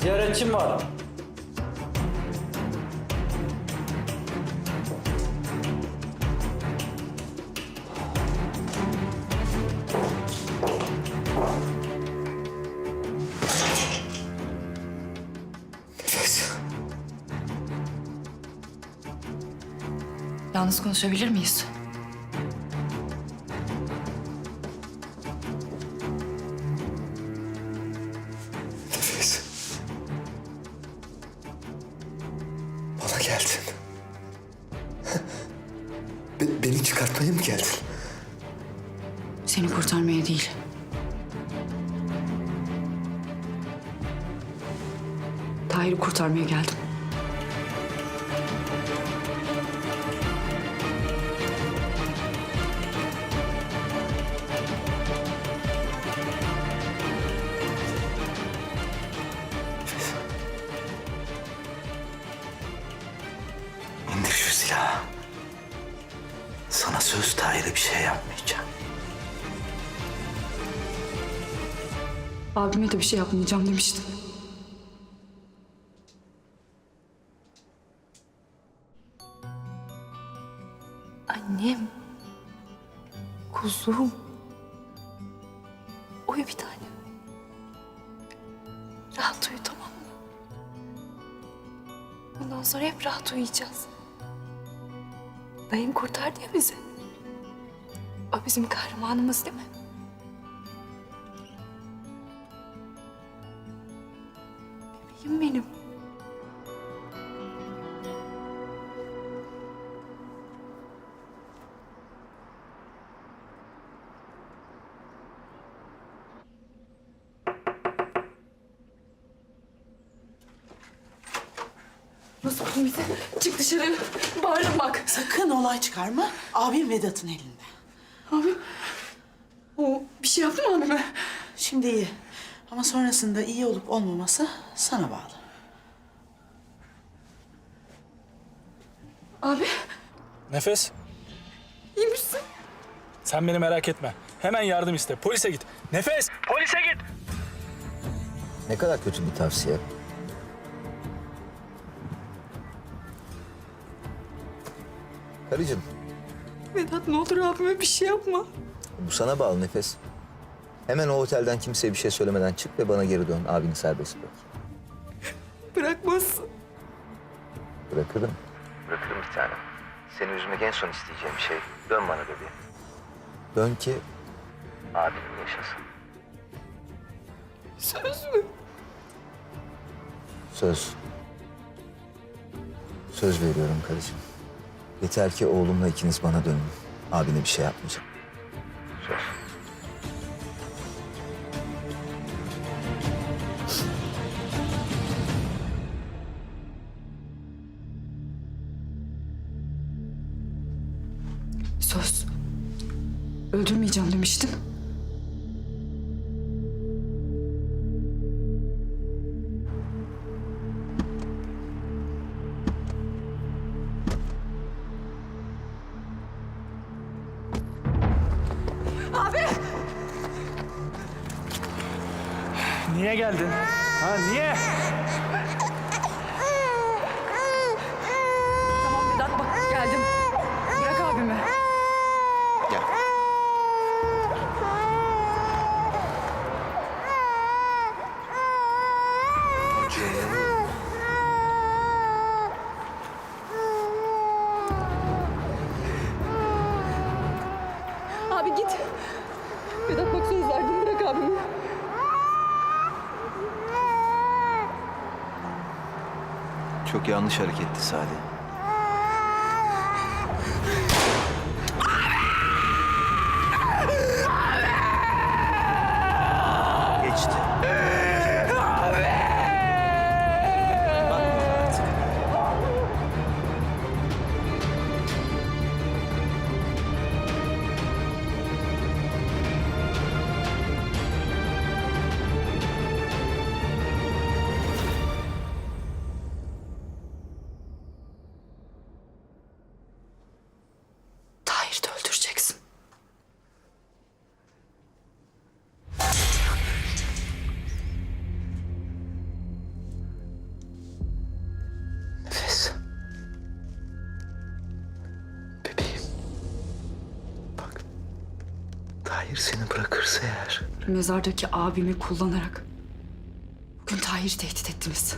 ziyaretçim var. Yalnız konuşabilir miyiz? Geldin. Be- beni çıkartmaya mı geldin? Seni kurtarmaya değil. Tahir'i kurtarmaya geldim. Silahı. Sana söz Tahir'e bir şey yapmayacağım. Abime de bir şey yapmayacağım demiştin. Annem. Kuzum. Uyu bir tane. Rahat uyu tamam mı? Bundan sonra hep rahat uyuyacağız. Dayım kurtardı ya bizi. O bizim kahramanımız değil mi? Bebeğim benim. Nasıl buldun bizi? Çık dışarı. Bağırın bak. Sakın olay çıkarma. Abim Vedat'ın elinde. Abi. O bir şey yaptı mı abime? Şimdi iyi. Ama sonrasında iyi olup olmaması sana bağlı. Abi Nefes, iyi misin? sen beni merak etme. Hemen yardım iste. Polise git. Nefes, polise git. Ne kadar kötü bir tavsiye. Karıcığım, Vedat ne olur abime bir şey yapma. bu sana bağlı nefes. Hemen o otelden kimseye bir şey söylemeden çık ve bana geri dön. Abini serbest bırak. Bırakmazsın. Bırakırım. Bırakırım bir tanem. Seni üzmek en son isteyeceğim şey. Dön bana bebeğim. Dön ki abinin yaşasın. Söz mü? Söz. Söz veriyorum karıcığım. Yeter ki oğlumla ikiniz bana dönün. Abine bir şey yapmayacağım. Söz. Söz. Öldürmeyeceğim demiştin. Niye geldin? Ha niye? Tamam Vedat bak geldim. Bırak abimi. Gel. Abi git. Vedat bak söz verdim bırak abimi. Çok yanlış hareketti Salih. Tahir seni bırakırsa eğer... Mezardaki abimi kullanarak bugün Tahir'i tehdit ettiniz.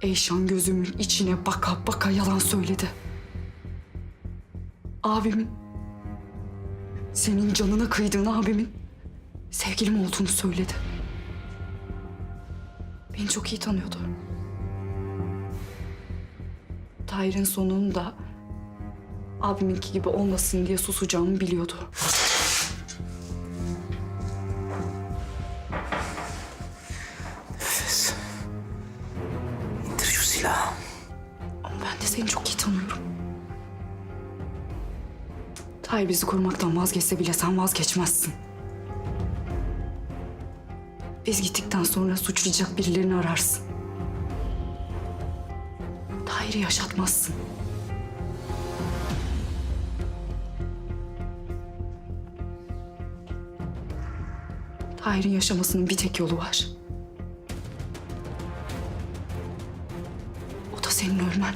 Eyşan gözümün içine baka baka yalan söyledi. Abimin senin canına kıydığın abimin sevgilim olduğunu söyledi. Beni çok iyi tanıyordu. Tahir'in sonunun da abiminki gibi olmasın diye susacağımı biliyordu. Nefes. İndir şu silahı. Ama ben de seni çok iyi tanıyorum. Tahir bizi korumaktan vazgeçse bile sen vazgeçmezsin. Biz gittikten sonra suçlayacak birilerini ararsın. Tahir'i yaşatmazsın. Tahir'in yaşamasının bir tek yolu var. O da senin ölmen.